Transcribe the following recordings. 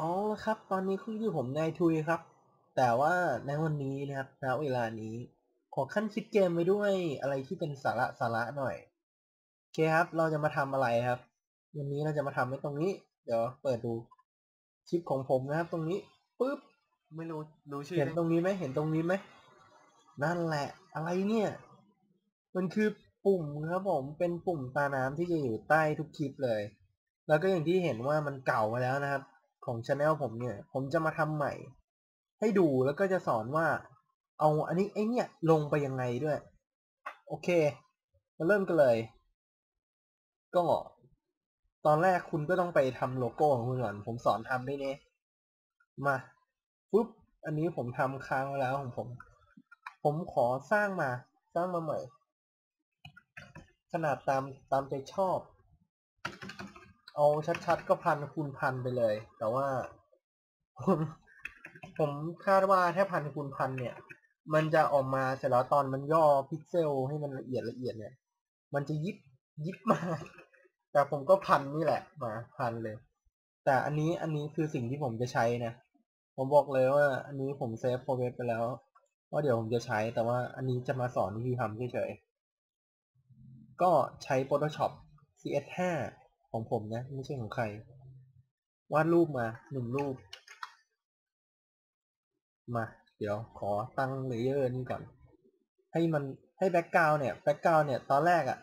อ๋อครับ ตอนนี้คุณอยู่ผมนายทุยครับ แต่ว่าในวันนี้นะครับณเวลานี้ ขอขั้นคิดเกมไปด้วยอะไรที่เป็นสาระสาระหน่อยโอเคครับ เราจะมาทำอะไรครับ วันนี้เราจะมาทำไว้ตรงนี้ เดี๋ยวเปิดดูคลิปของผมนะครับ ตรงนี้ปุ๊บไม่รู้รู้ชื่อเห็นไหมตรงนี้ไหมเห็นตรงนี้ไหมนั่นแหละ อะไรเนี่ย มันคือปุ่มครับผมเป็นปุ่มตาน้ำที่จะอยู่ใต้ทุกคลิปเลย แล้วก็อย่างที่เห็นว่ามันเก่ามาแล้วนะครับ ของช anel ผมเนี่ย ผมจะมาทำใหม่ ให้ดูแล้วก็จะสอนว่า เอาอันนี้ไอเนี่ยลงไปยังไงด้วย โอเค มาเริ่มกันเลย ก็ตอนแรกคุณก็ต้องไปทำโลโก้ของคุณก่อน ผมสอนทำได้เนี่ยมาปุ๊บ อันนี้ผมทำค้างไว้แล้วของผม ผมขอสร้างมา สร้างมาใหม่ ขนาดตามตามใจชอบ เอาชัดๆก็พันคูณพันไปเลย แต่ว่าผมผมคาดว่าถ้าพันคูณพันเนี่ย มันจะออกมาเสร็จแล้วตอนมันย่อพิกเซลให้มันละเอียดละเอียดเนี่ย มันจะยิบยิบมาแต่ผมก็พันนี่แหละมาพันเลย แต่อันนี้อันนี้คือสิ่งที่ผมจะใช้นะ ผมบอกเลยว่า อันนี้ผมเซฟโปรเกรสไปแล้วว่าเดี๋ยวผมจะใช้แต่ว่าอันนี้จะมาสอนวิธีทำเฉยๆก็ใช้ Photoshop CS5 ของผมนะ ไม่ใช่ของใคร วาดรูปมาหนึ่งรูป มา เดี๋ยวขอตั้งเลเยอร์นี้ก่อน ให้มันให้แบ็กกราวเนี่ยแบ็กกราวเนี่ยตอนแรกอะ่ะ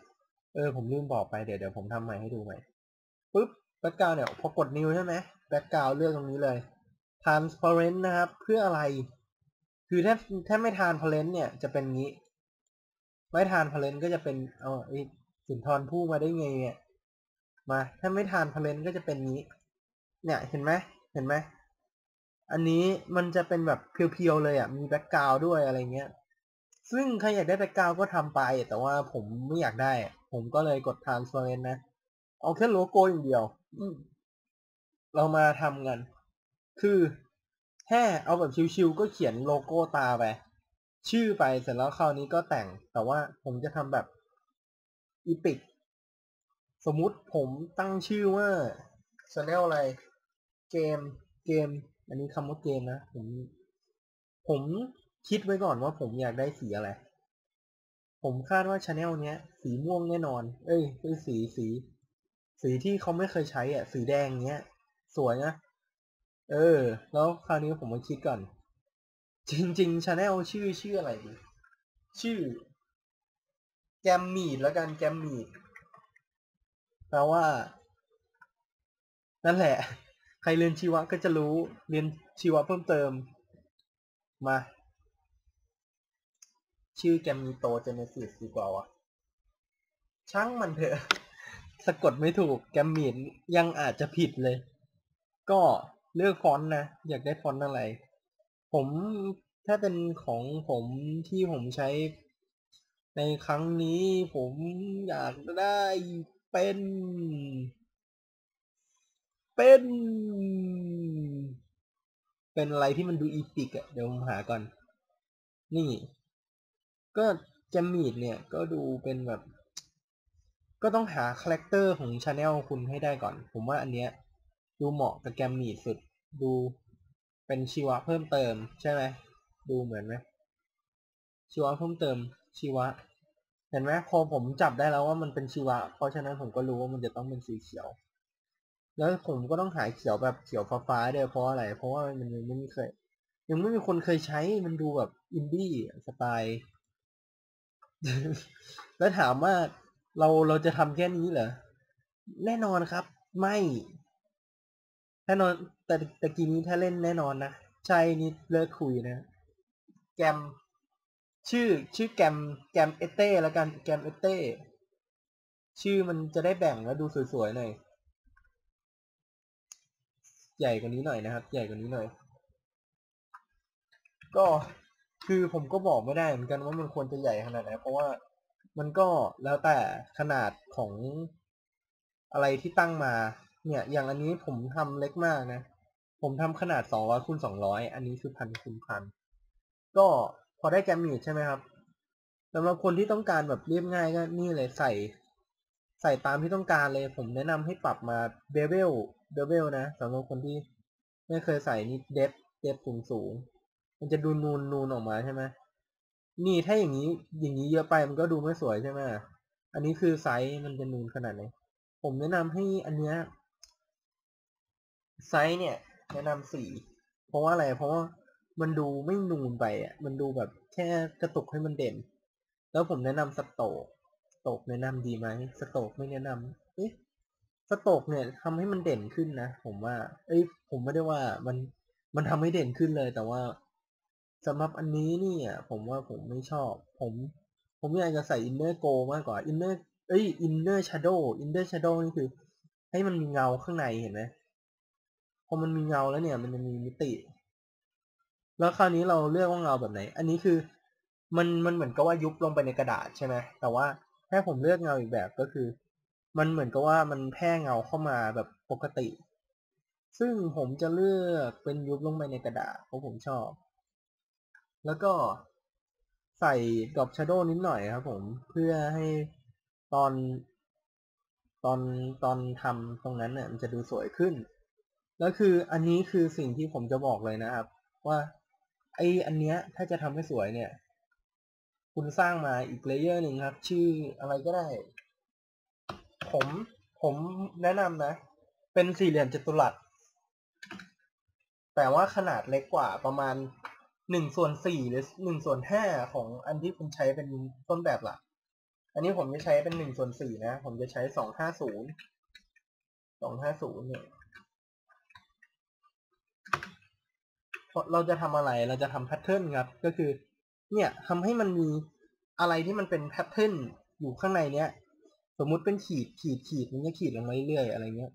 เออผมลืมบอกไปเดี๋ยวเดี๋ยวผมทำใหม่ให้ดูใหม่ปุ๊บแบ็กกราวเนี่ยพอกดนิ้วใช่ไหมแบ็กกราวเลือกตรงนี้เลย transparent นะครับ เพื่ออะไร คือถ้าถ้าไม่ transparent เนี่ยจะเป็นงี้ ไม่ transparent ก็จะเป็นเอาไอสุนทรภู่มาได้ไงเนี่ย มา ถ้าไม่ transparent ก็จะเป็นงี้ เนี่ยเห็นไหมเห็นไหมอันนี้มันจะเป็นแบบเพียวๆเลยอะมีแบ็กกราวด้วยอะไรเงี้ย ซึ่งใครอยากได้แบ็กกราวก็ทำไป แต่ว่าผมไม่อยากได้ ผมก็เลยกด transparent นะ เอาแค่โลโก้อย่างเดียวเรามาทำกัน คือแค่เอาแบบชิวๆก็เขียนโลโก้ตาไป ชื่อไปเสร็จแล้วคราวนี้ก็แต่ง แต่ว่าผมจะทำแบบอีพิก สมมุติผมตั้งชื่อว่า channel อะไร เกม เกม อันนี้คำว่าเกมนะ ผม ผมคิดไว้ก่อนว่าผมอยากได้สีอะไร ผมคาดว่าช anel เนี้ย สีม่วงแน่นอน เอ้ยคือสีสี สีที่เขาไม่เคยใช้อะ สีแดงเนี้ย สวยนะ เออ แล้วคราวนี้ผมมาคิดก่อน จริงๆช anel ชื่อชื่ออะไรดี ชื่อ แกมมีดแล้วกันแกมมีด ลว่า นั่นแหละ ใครเรียนชีวะก็จะรู้ เรียนชีวะเพิ่มเติม มา ชื่อแกมีโตเจเนซิสดีกว่าวะช่างมันเถอะ สะกดไม่ถูก แกมมีดยังอาจจะผิดเลย ก็เลือกฟอนต์นะ อยากได้ฟอนต์อะไร ผมถ้าเป็นของผมที่ผมใช้ในครั้งนี้ผมอยากได้ เป็น เป็น เป็นอะไรที่มันดูอีพิกอะเดี๋ยวผมหาก่อน นี่ ก็แจมมีดเนี่ยก็ดูเป็นแบบ ก็ต้องหาคาแรคเตอร์ของชาแนลคุณให้ได้ก่อน ผมว่าอันเนี้ย ดูเหมาะกับแกมมีดสุด ดูเป็นชีวะเพิ่มเติม ใช่ไหม ดูเหมือนไหมชีวะเพิ่มเติมชีวะ ห็นไหมพอผมจับได้แล้วว่ามันเป็นชีวะ เพราะฉะนั้นผมก็รู้ว่ามันจะต้องเป็นสีเขียว แล้วผมก็ต้องหาเขียวแบบเขียวฟ้าๆด้วยเพราะอะไร เพราะว่ามันยังไม่เคย ยังไม่มีคนเคยใช้มันดูแบบอินดี้สไตล์แล้วถามว่าเราเราจะทำแค่นี้เหรอแน่นอนครับ ไม่แน่นอน แต่ตะกี้นี้ถ้าเล่นแน่นอนนะใช่นี่เลิกคุยนะ แกม ชื่อชื่อแกมแกมเอเต้แล้วกันแกมเอเต้ชื่อมันจะได้แบ่งแล้วดูสวยๆหน่อยใหญ่กว่านี้หน่อยนะครับ ใหญ่กว่านี้หน่อย ก็คือผมก็บอกไม่ได้เหมือนกันว่ามันควรจะใหญ่ขนาดไหนเพราะว่ามันก็แล้วแต่ขนาดของอะไรที่ตั้งมา เนี่ย อย่างอันนี้ผมทำเล็กมากนะ ผมทำขนาดสองร้อยคูณสองร้อยอันนี้คือพันคูณพันก็ อได้แกมมีดใช่ไหมครับสำหรับคนที่ต้องการแบบเรียบง่ายก็นี่เลยใส่ ใส่ตามที่ต้องการเลย ผมแนะนำให้ปรับมาเบเวลเบเวลนะสำหรับคนที่ไม่เคยใส่นี่เดฟเดฟสูงสูงมันจะดูนูนนูนออกมาใช่ไหมนี่ถ้าอย่างนี้อย่างนี้เยอะไปมันก็ดูไม่สวยใช่ไหมอันนี้คือไซส์มันจะนูนขนาดไหนผมแนะนำให้อันเนี้ยไซส์เนี่ย แนะนำสี่เพราะว่าอะไรเพราะว่า มันดูไม่นูนไปอะ มันดูแบบแค่กระตุกให้มันเด่น แล้วผมแนะนำสโตกสโตกแนะนำดีไหมสโตกไม่แนะนำเอ๊ะสโตกเนี่ยทำให้มันเด่นขึ้นนะผมว่า เอ้ย ผมไม่ได้ว่ามันมันทำให้เด่นขึ้นเลย แต่ว่าสำหรับอันนี้เนี่ย ผมว่าผมไม่ชอบ ผม ผมอยากจะใส่อินเนอร์โกมากกว่าอินเนอร์เอ้ยอินเนอร์ชาร์โดอินเนอร์ชาร์โดนี่คือ ให้มันมีเงาข้างในเห็นไหมพอมันมีเงาแล้วเนี่ย มันจะมีมิติ แล้วคราวนี้เราเลือกว่าเงาแบบไหน อันนี้คือมันมันเหมือนกับว่ายุบลงไปในกระดาษใช่ไหมแต่ว่าถ้าผมเลือกเงาอีกแบบก็คือ มันเหมือนกับว่ามันแพร่เงาเข้ามาแบบปกติ ซึ่งผมจะเลือกเป็นยุบลงไปในกระดาษเพราะผมชอบ แล้วก็ใส่ดอปชาร์โดนิดหน่อยครับผมเพื่อให้ตอนตอนตอนทำตรงนั้นเนี่ยมันจะดูสวยขึ้น แล้วคืออันนี้คือสิ่งที่ผมจะบอกเลยนะครับ ว่า ไออันเนี้ยถ้าจะทำให้สวยเนี่ย คุณสร้างมาอีกเลเยอร์หนึ่งครับ ชื่ออะไรก็ได้ ผมผมแนะนำนะ เป็นสี่เหลี่ยมจัตุรัส แต่ว่าขนาดเล็กกว่าประมาณหนึ่งส่วนสี่หรือหนึ่งส่วนห้าของอันที่คุณใช้เป็นต้นแบบหลัก อันนี้ผมจะใช้เป็นหนึ่งส่วนสี่นะ ผมจะใช้สองห้าศูนย์สองห้าศูนย์เนี่ย เราจะทำอะไรเราจะทำแพทเทิร์นครับ ก็คือ เนี่ยทำให้มันมีอะไรที่มันเป็นแพทเทิร์นอยู่ข้างในเนี้ย สมมุติเป็นขีดขีดขีดมันก็ขีดลงมาเรื่อยๆอะไรเงี้ย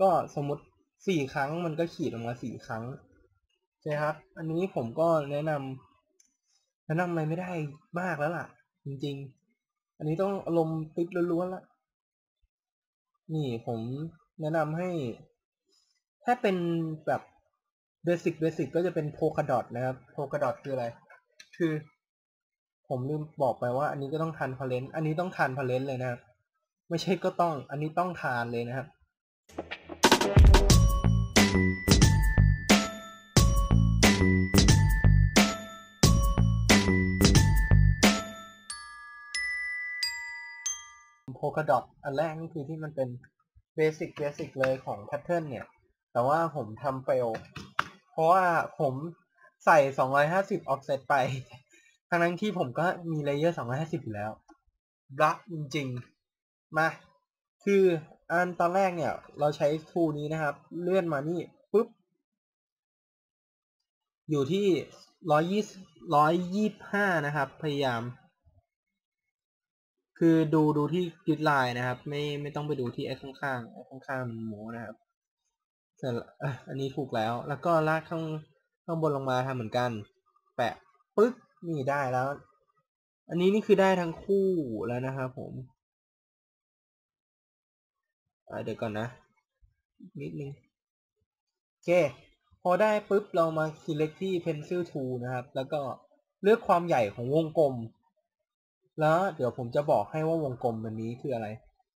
ก็สมมติสี่ครั้งมันก็ขีดลงมาสี่ครั้งใช่ครับ อันนี้ผมก็แนะนำแนะนำอะไรไม่ได้มากแล้วล่ะ จริง ๆ อันนี้ต้องอารมณ์ติดล้วนๆละนี่ผมแนะนำให้ ถ้าเป็นแบบ เบสิกเบสิกก็จะเป็นโพคาดอทนะครับโพคาดอทคืออะไร คือ ผมลืมบอกไปว่า อันนี้ก็ต้องทานพาเลนอันนี้ต้องทานพาเลนเลยนะครับ ไม่ใช่ก็ต้อง อันนี้ต้องทานเลยนะครับโพคาดอทอันแรกนี่คือที่มันเป็นเบสิกเบสิกเลยของแพทเทิร์นเนี่ย แต่ว่าผมทำเฟล เพราะว่าผมใส่ 250 offset ไป ทั้งนั้นที่ผมก็มีเลเยอร์ 250 อยู่แล้วรักจริงๆ มา คืออันตอนแรกเนี่ย เราใช้ทูนี้นะครับ เลื่อนมานี่ปุ๊บ อยู่ที่ร้อยยี่ร้อยยี่ห้านะครับ พยายาม คือดูดูที่กริดไลน์นะครับ ไม่ไม่ต้องไปดูที่ไอ้ข้างๆไอ้ข้างๆมันโมนะครับ เสร็จอะอันนี้ถูกแล้ว แล้วก็ลากข้างข้างบนลงมาทำเหมือนกัน แปะปึ๊กนี่ได้แล้ว อันนี้นี่คือได้ทั้งคู่แล้วนะครับผมเดี๋ยวก่อนนะ นิดนึงโอเค พอได้ปุ๊บเรามา select ที่ pencil tool นะครับ แล้วก็เลือกความใหญ่ของวงกลม แล้วเดี๋ยวผมจะบอกให้ว่าวงกลมอันนี้คืออะไร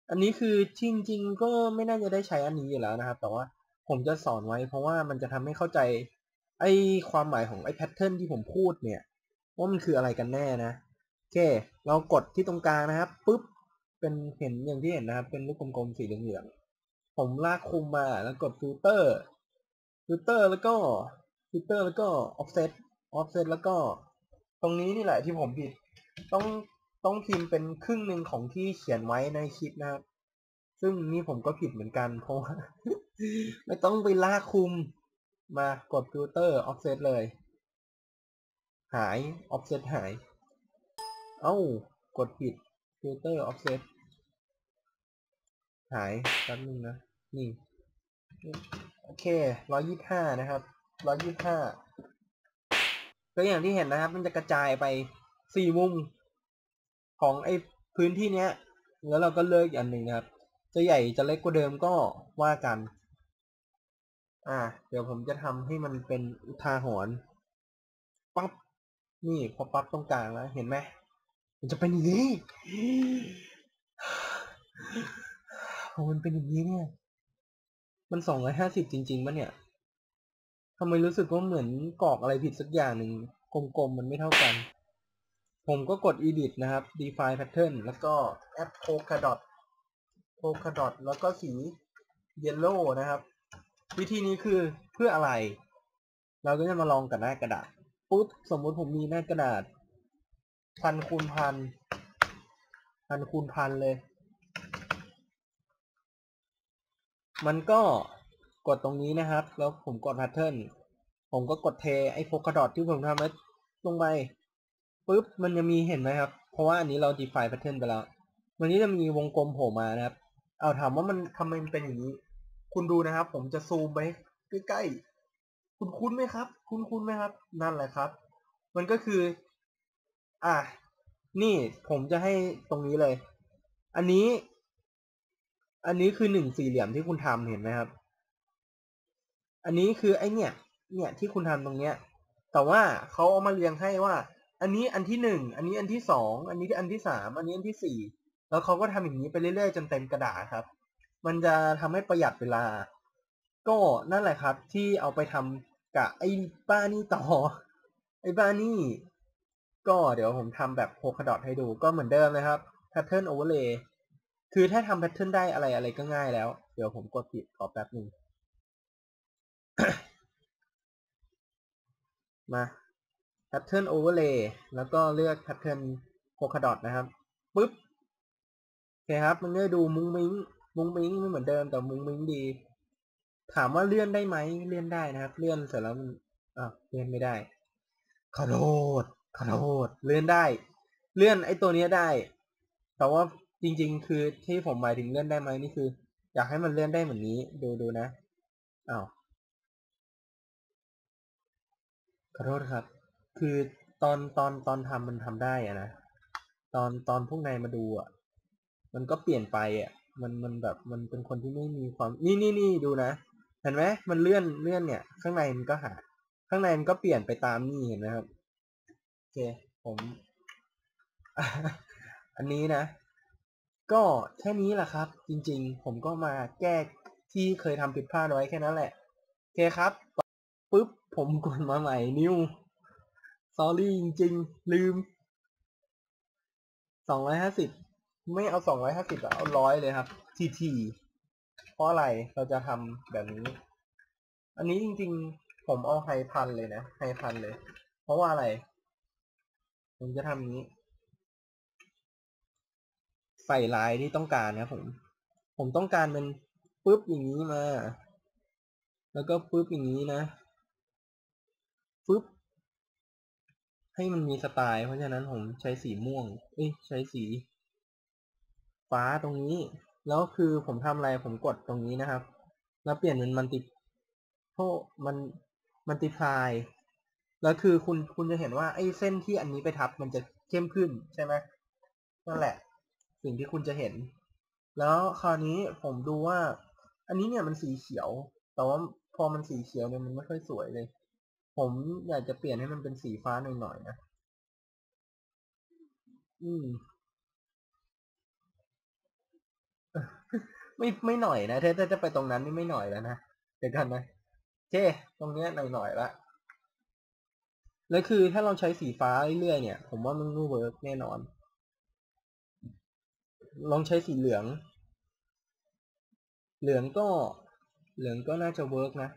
อันนี้คือจริง ๆ ก็ไม่น่าจะได้ใช้อันนี้อยู่แล้วนะครับ แต่ว่า ผมจะสอนไว้ เพราะว่ามันจะทำให้เข้าใจ ไอ้ความหมายของไอ้แพทเทิร์นที่ผมพูดเนี่ย ว่ามันคืออะไรกันแน่นะโอเค เรากดที่ตรงกลางนะครับปุ๊บเป็นเห็นอย่างที่เห็นนะครับ เป็นลูกกลมๆสีเหลืองๆผมลากคุมมาแล้วกดฟิลเตอร์ฟิลเตอร์แล้วก็ฟิลเตอร์แล้วก็ออฟเซตออฟเซตแล้วก็ ตรงนี้นี่แหละที่ผมผิดต้องต้องพิมพ์เป็นครึ่งหนึ่งของที่เขียนไว้ในคลิปนะครับ ซึ่งนี่ผมก็ผิดเหมือนกันเพราะว่า ไม่ต้องไปลากคุม มากดฟิลเตอร์ออฟเซตเลย หายออฟเซตหาย เอ้ากดผิดฟิลเตอร์ออฟเซตหายแป๊บนึงนะ นี่ โอเคร้อยยี่ห้านะครับร้อยยี่ห้าก็อย่างที่เห็นนะครับ มันจะกระจายไปสี่มุมของไอ้พื้นที่เนี้ย แล้วเราก็เลิกอันหนึ่งนะครับ จะใหญ่จะเล็กกว่าเดิมก็ว่ากัน อ่า เดี๋ยวผมจะทำให้มันเป็นอุทาหรณ์ปั๊บ นี่พอปั๊บตรงกลางแล้ว เห็นไหม มันจะเป็นอย่างนี้พอมันเป็นอย่างนี้เนี่ย มันสองร้อยห้าสิบจริงๆปะเนี่ยทำไมรู้สึกว่าเหมือนกรอกอะไรผิดสักอย่างหนึ่งกลมๆมันไม่เท่ากัน ผมก็กด edit นะครับ define pattern แล้วก็ add polka dot polka dot แล้วก็สี yellow นะครับ วิธีนี้คือเพื่ออะไร เราก็จะมาลองกับหน้ากระดาษปุ๊บสมมติผมมีหน้ากระดาษ พันคูณพันพันคูณพันเลย มันก็กดตรงนี้นะครับ แล้วผมกด pattern ผมก็กดเทไอ้โพกดอทที่ผมทำไว้ลงไปปุ๊บมันจะมีเห็นไหมครับ เพราะว่าอันนี้เรา define pattern ไปแล้ว วันนี้จะมีวงกลมโผล่มานะครับ เอาถามว่ามันทำไมมันเป็นอย่างนี้ คุณดูนะครับ ผมจะซูมไปใกล้ๆ คุณคุ้นไหมครับ คุณคุ้นไหมครับ นั่นแหละครับ มันก็คือ อะ นี่ผมจะให้ตรงนี้เลย อันนี้ อันนี้คือหนึ่งสี่เหลี่ยมที่คุณทำเห็นไหมครับ อันนี้คือไอเนี่ย เนี่ยที่คุณทำตรงเนี้ย แต่ว่าเขาเอามาเรียงให้ว่า อันนี้อันที่หนึ่ง อันนี้อันที่สอง อันนี้อันที่สาม อันนี้อันที่สี่ แล้วเขาก็ทำอย่างนี้ไปเรื่อยๆจนเต็มกระดาษครับ มันจะทำให้ประหยัดเวลา ก็นั่นแหละครับ ที่เอาไปทำกับไอ้บ้านี่ต่อ ไอ้บ้านี่ ก็เดี๋ยวผมทำแบบโพคดอทให้ดูก็เหมือนเดิมนะครับ pattern overlay คือถ้าทำ pattern ได้อะไรอะไรก็ง่ายแล้ว เดี๋ยวผมกดปิดขอแป๊บหนึ่งมา pattern overlay แล้วก็เลือก pattern polkadot นะครับปุ๊บโอเคครับ มันก็ดูมุ้งมิ้ง มุ้งมิ้งไม่เหมือนเดิมแต่มุ้งมิ้งดี ถามว่าเลื่อนได้ไหมเลื่อนได้นะครับ เลื่อนเสร็จแล้วมันอ่าเลื่อนไม่ได้ขอโทษขอโทษเลื่อนได้ เลื่อนไอ้ตัวเนี้ยได้ แต่ว่าจริง ๆ คือที่ผมหมายถึงเลื่อนได้ไหมนี่คือ อยากให้มันเลื่อนได้เหมือนนี้ ดูดูนะอ้าวขอโทษครับ คือตอนตอนตอนทำมันทำได้อะนะตอนตอนพวกนายมาดูอะ มันก็เปลี่ยนไปอะ มันมันแบบมันเป็นคนที่ไม่มีความนี่นี่นี่ดูนะเห็นไหมมันเลื่อนเลื่อนเนี่ย ข้างในมันก็หา ข้างในมันก็เปลี่ยนไปตามนี่เห็นไหมครับโอเคผม อันนี้นะ ก็แค่นี้แหละครับ จริง ๆ ผมก็มาแก้ที่เคยทำผิดพลาดไว้แค่นั้นแหละโอเคครับปุ๊บผมกดมาใหม่นิว s อรี่จริง ๆ ลืมสองร้อยห้าสิบ ไม่เอาสองร้อยห้าสิบเอาร้อยเลยครับ ทีทีเพราะอะไรเราจะทำแบบนี้ อันนี้จริงๆ ผมเอาไฮพันเลยนะไฮพันเลย เพราะว่าอะไร ผมจะทำนี้ ใส่ลายที่ต้องการนะผม ผมต้องการเป็นปุ๊บอย่างนี้มา แล้วก็ปุ๊บอย่างนี้นะปุ๊บให้มันมีสไตล์เพราะฉะนั้นผมใช้สีม่วง เอ้ยใช้สี ฟ้าตรงนี้ แล้วคือผมทำอะไรผมกดตรงนี้นะครับ แล้วเปลี่ยนเป็นมันติโทมันมันติพายแล้วคือคุณคุณจะเห็นว่าไอ้เส้นที่อันนี้ไปทับมันจะเข้มขึ้นใช่ไหมนั่นแหละ สิ่งที่คุณจะเห็น แล้วคราวนี้ผมดูว่า อันนี้เนี่ยมันสีเขียว แต่ว่าพอมันสีเขียวเนี่ยมันไม่ค่อยสวยเลย ผมอยากจะเปลี่ยนให้มันเป็นสีฟ้าหน่อยๆนะ อืม ไม่ไม่หน่อยนะถ้าถ้าจะไปตรงนั้นนี่ไม่หน่อยแล้วนะเดี๋ยวกันนะโอเคตรงเนี้ยหน่อยหน่อยละแล้วคือถ้าเราใช้สีฟ้าเรื่อยๆเนี่ย ผมว่ามันไม่เวิร์กแน่นอน ลองใช้สีเหลือง เหลืองก็ เหลืองก็น่าจะเวิร์กนะ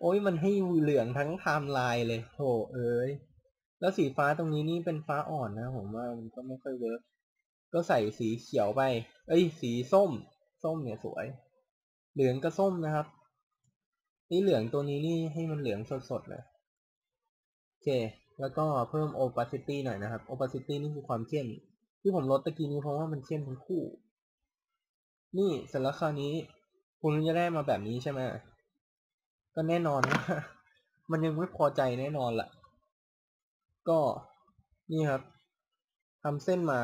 โอ้ยมันให้เหลืองทั้งไทม์ไลน์เลยโถเอ้ยแล้วสีฟ้าตรงนี้นี่เป็นฟ้าอ่อนนะ ผมว่ามันก็ไม่ค่อยเวิร์ก ก็ใส่สีเขียวไป เอ้ย สีส้ม ส้มเนี่ยสวย เหลืองก็ส้มนะครับ นี่เหลืองตัวนี้นี่ให้มันเหลืองสดๆเลย โอเค แล้วก็เพิ่ม opacity หน่อยนะครับ opacity นี่คือความเข้ม ที่ผมลดตะกี้นี้เพราะว่ามันเข้มทั้งคู่ นี่เสร็จแล้วคราวนี้ คุณจะได้มาแบบนี้ใช่ไหม ก็แน่นอนว่ามันยังไม่พอใจแน่นอนแหละก็นี่ครับทำเส้นมา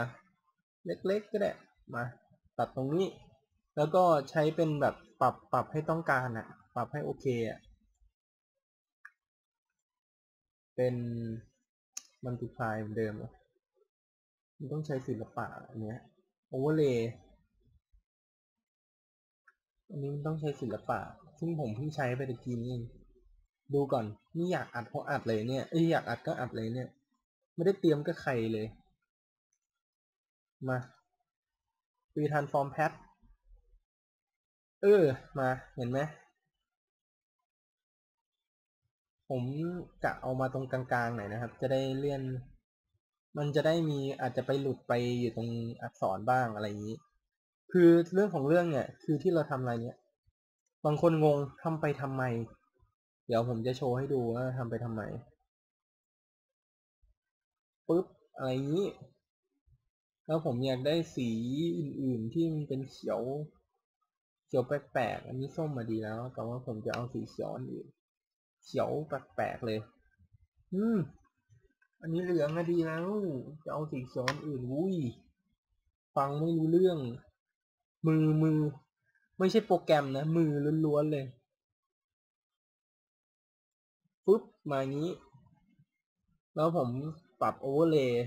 เล็กๆก็ได้มาตัดตรงนี้ แล้วก็ใช้เป็นแบบปรับปรับให้ต้องการอะปรับให้โอเคอะเป็นมันติพายเหมือนเดิมอะมันต้องใช้ศิลปะอันเนี้ยโอเวอร์เลย์อันนี้มันต้องใช้ศิลปะ ซึ่งผมเพิ่งใช้ไปตะกี้นี่เองดูก่อนนี่อยากอัดเพราะอัดเลยเนี่ยเอ้ยอยากอัดก็อัดเลยเนี่ย ไม่ได้เตรียมกับใครเลย มาปีทันฟอร์มแพทเออ มา เห็นไหม ผมกะเอามาตรงกลางๆหน่อยนะครับ จะได้เลื่อน มันจะได้มีอาจจะไปหลุดไปอยู่ตรงอักษรบ้างอะไรอย่างนี้ คือเรื่องของเรื่องเนี่ย คือที่เราทำอะไรเนี่ย บางคนงงทำไปทำไม เดี๋ยวผมจะโชว์ให้ดูว่าทำไปทำไมปุ๊บ อะไรอย่างนี้ แล้วผมอยากได้สีอื่นๆที่มันเป็นเขียวเขียวแปลกๆอันนี้ส้มมาดีแล้ว แต่ว่าผมจะเอาสีเขียวอื่นเขียวแปลกๆเลย อืม อันนี้เหลืองมาดีแล้ว จะเอาสีเขียวอื่นวุ้ยฟังไม่รู้เรื่อง มือมือ ไม่ใช่โปรแกรมนะ มือล้วนๆเลยปุ๊บมางี้ แล้วผมปรับโอเวอร์เลย์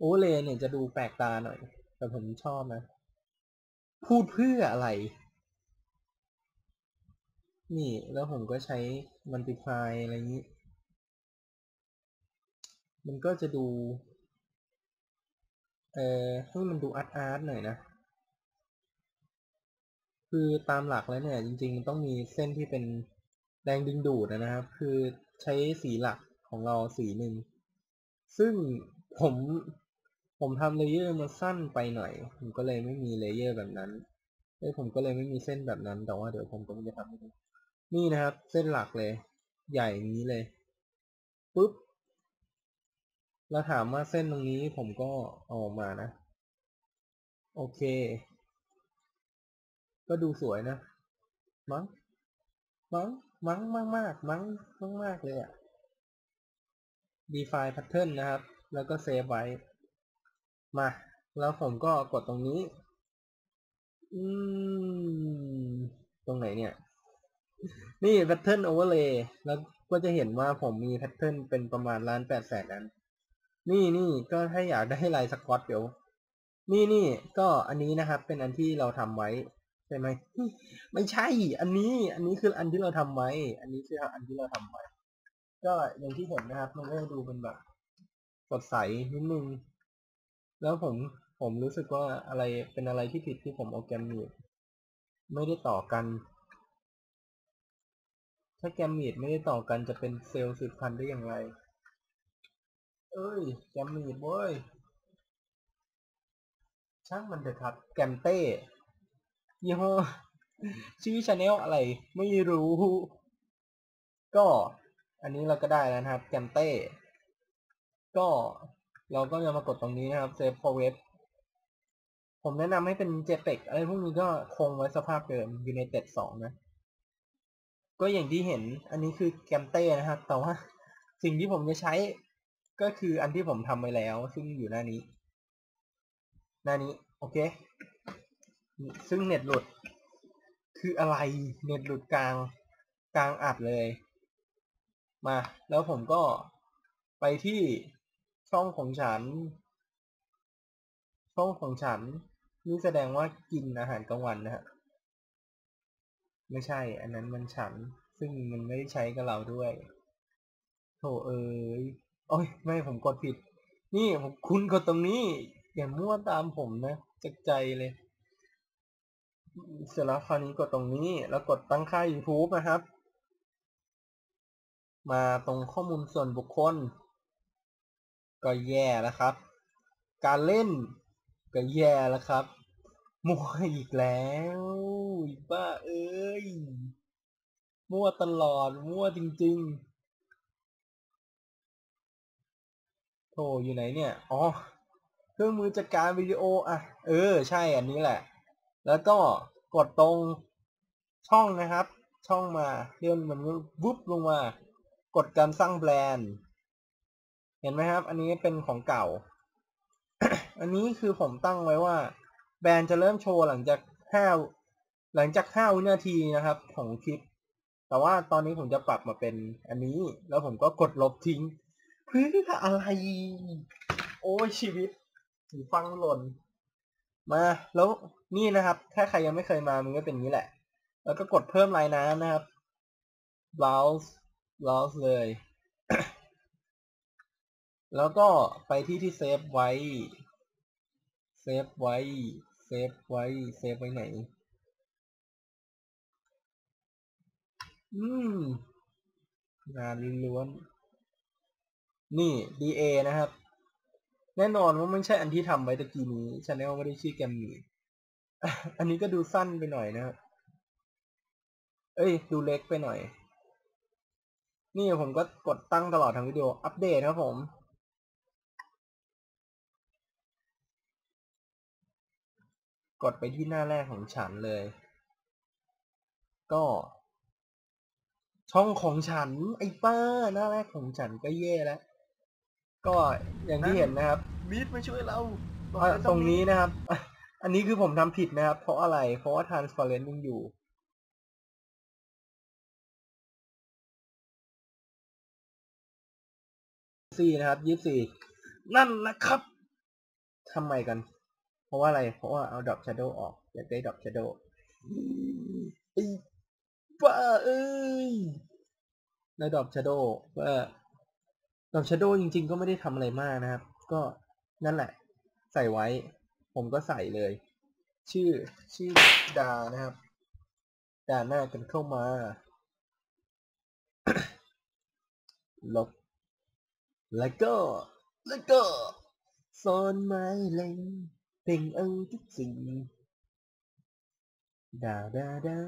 โอเวอร์เลเนี่ยจะดูแปลกตาหน่อย แต่ผมชอบนะ พูดเพื่ออะไร นี่แล้วผมก็ใช้ multiply อะไรอย่างนี้ มันก็จะดู เอ่อให้มันดูอาร์ตอาร์ตหน่อยนะ คือตามหลักแล้วเนี่ย จริงๆมันต้องมีเส้นที่เป็นแรงดึงดูดนะครับ คือใช้สีหลักของเราสีหนึ่ง ซึ่งผม ผมทำเลเยอร์มาสั้นไปหน่อย ผมก็เลยไม่มีเลเยอร์แบบนั้นเอ้ผมก็เลยไม่มีเส้นแบบนั้น แต่ว่าเดี๋ยวผมก็จะทำให้ดูนี่นะครับ เส้นหลักเลย ใหญ่อย่างนี้เลยปุ๊บแล้วถามว่าเส้นตรงนี้ผมก็เอาออกมานะ โอเค ก็ดูสวยนะ มั้ง มั้ง มั้งมากมากมั้งมากมากเลยอะ define pattern นะครับ แล้วก็เซฟไว้ มา แล้วผมก็กดตรงนี้ อืม ตรงไหนเนี่ย นี่ pattern overlay แล้วก็จะเห็นว่าผมมี pattern เป็นประมาณล้านแปดแสนนั้น นี่นี่ก็ถ้าอยากได้ลายสกอตเดี๋ยว นี่นี่ก็อันนี้นะครับ เป็นอันที่เราทำไว้ใช่ไหมไม่ใช่ อันนี้อันนี้คืออันที่เราทำไว้ อันนี้คืออันที่เราทำไว้ ก็อย่างที่เห็นนะครับ มันก็จะดูเป็นแบบสดใสนิดนึง แล้วผมผมรู้สึกว่าอะไรเป็นอะไรที่ผิดที่ผมเอแกรมมีดไม่ได้ต่อกัน ถ้าแกมมีดไม่ได้ต่อกันจะเป็นเซลล์สืบพันธุ์ได้อย่างไร เอ้ย แกมมีดเว้ย ช่างมันเถอะครับ แกมเต้ยี่ห้อชื่อชาแนลอะไร ไม่รู้ ก็ อันนี้เราก็ได้แล้วนะครับ แกมเต้ ก็ เราก็จะมากดตรงนี้นะครับ Save for Web ผมแนะนำให้เป็น JPEG อะไรพวกนี้ก็คงไว้สภาพเดิม United 2 นะ ก็อย่างที่เห็นอันนี้คือแกมเต้นะครับ แต่ว่าสิ่งที่ผมจะใช้ก็คืออันที่ผมทำไว้แล้ว ซึ่งอยู่หน้านี้ หน้านี้โอเค ซึ่งเน็ตหลุด คืออะไรเน็ตหลุดกลางกลางอัดเลย มา แล้วผมก็ไปที่ ช่องของฉัน ช่องของฉัน นี่แสดงว่ากินอาหารกลางวันนะฮะ ไม่ใช่ อันนั้นมันฉัน ซึ่งมันไม่ได้ใช้กับเราด้วยโถเอ้ยโอ้ย ไม่ผมกดผิด นี่ผมคุณกดตรงนี้ อย่ามั่วตามผมนะจากใจเลยเสร็จแล้วคราวนี้กดตรงนี้ แล้วกดตั้งค่า YouTube นะครับ มาตรงข้อมูลส่วนบุคคล ก็แย่แล้วครับ การเล่นก็แย่แล้วครับมั่วอีกแล้วบ้าเอ้ยมั่วตลอดมั่วจริงๆโธ่อยู่ไหนเนี่ยอ๋อเครื่องมือจัดการวิดีโออะเออ ใช่อันนี้แหละ แล้วก็กดตรงช่องนะครับ ช่องมาเลื่อนมันวุบลงมา กดการสร้างแบรนด์ เห็นไหมครับ อันนี้เป็นของเก่า อันนี้คือผมตั้งไว้ว่า แบรนด์จะเริ่มโชว์หลังจากห้าหลังจากห้าวินาทีนะครับ ของคลิป แต่ว่าตอนนี้ผมจะปรับมาเป็นอันนี้ แล้วผมก็กดลบทิ้งเพื่ออะไร โอ้ยชีวิตหูฟังหล่น มา แล้วนี่นะครับ ถ้าใครยังไม่เคยมา มันก็เป็นนี้แหละ แล้วก็กดเพิ่มลายน้ำนะครับ browse browse เลย แล้วก็ไปที่ที่เซฟไว้ เซฟไว้ เซฟไว้ เซฟไว้ไหน อืม งานล้วน นี่ DA นะครับ แน่นอนว่าไม่ใช่อันที่ทำไว้ตะกี้นี้ชาแนลไม่ได้ชื่อแกมมี่อันนี้ก็ดูสั้นไปหน่อยนะครับ เอ้ย ดูเล็กไปหน่อย นี่ผมก็กดตั้งตลอดทั้งวิดีโอ อัปเดตครับผม กดไปที่หน้าแรกของฉันเลย ก็ ช่องของฉัน ไอ้ป้า หน้าแรกของฉันก็แย่แล้ว ก็อย่างที่เห็นนะครับมีดมาช่วยเราอะตรงนี้นะครับ อันนี้คือผมทำผิดนะครับ เพราะอะไร เพราะว่า transparent ยังอยู่ สี่นะครับยี่สี่ นั่นแหละครับทำไมกัน เพราะว่าอะไรเพราะว่าเอาด o อ shadow ออกอยากได้ด o อ shadow ไอ้บ้าเอ้ยในด o อ shadow ว่าด o อ shadow จริง ๆ ก็ไม่ได้ทำอะไรมากนะครับ ก็นั่นแหละ ใส่ไว้ ผมก็ใส่เลย ชื่อชื่อดานะครับ ดาหน้ากันเข้ามาลบแล้วก็แล้วก็โซนไม้เล็ง เพ่งเอาทุกสิ่งดาดาดา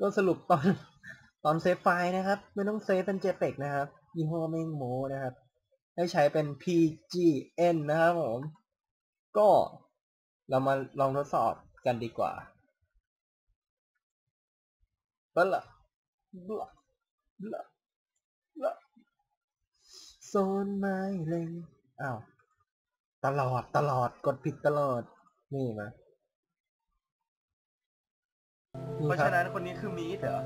ก็สรุปตอนตอนเซฟไฟล์นะครับ ไม่ต้องเซฟเป็น JPEG นะครับ ยี่ห้อแม่งโมนะครับ ให้ใช้เป็น PGN นะครับผม ก็เรามาลองทดสอบกันดีกว่าบละบละบละบละโซนไม้เล็งอ้าว ตลอดตลอดกดผิดตลอด นี่มาเพราะคบฉะนั้นคนนี้คือมีดเหรอ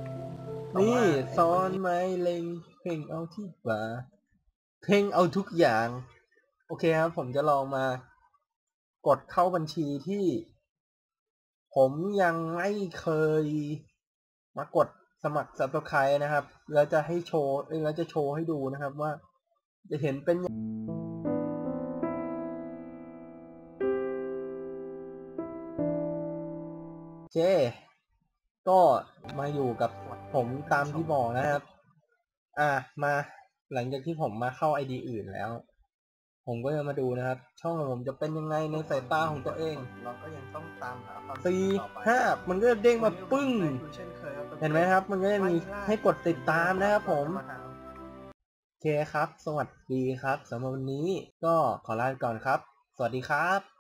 นี่แต่ว่าซ้อนไม้เล็งเพ่งเอาที่บาเพ่งเอาทุกอย่าง โอเคครับ ผมจะลองมา กดเข้าบัญชีที่ ผมยังไม่เคย มากดสมัคร subscribe นะครับ แล้วจะให้โชว์เอ้ยแล้วจะโชว์ให้ดูนะครับว่า จะเห็นเป็น เค ก็มาอยู่กับผมตามที่บอกนะครับ อะมาหลังจากที่ผมมาเข้าไอดีอื่นแล้ว ผมก็จะมาดูนะครับ ช่องของผมจะเป็นยังไงในสายตาของตัวเองเราก็ยังต้องตามหาความสี่จริงต่อไปห้ามันก็จะเด้งมาปึ้งคุณเช่นเคยครับเห็นไหมครับ มันก็จะมีให้กดติดตามนะครับผมาหาโอเคครับ สวัสดีครับสำหรับวันนี้ก็ขอลาไปก่อนครับ สวัสดีครับ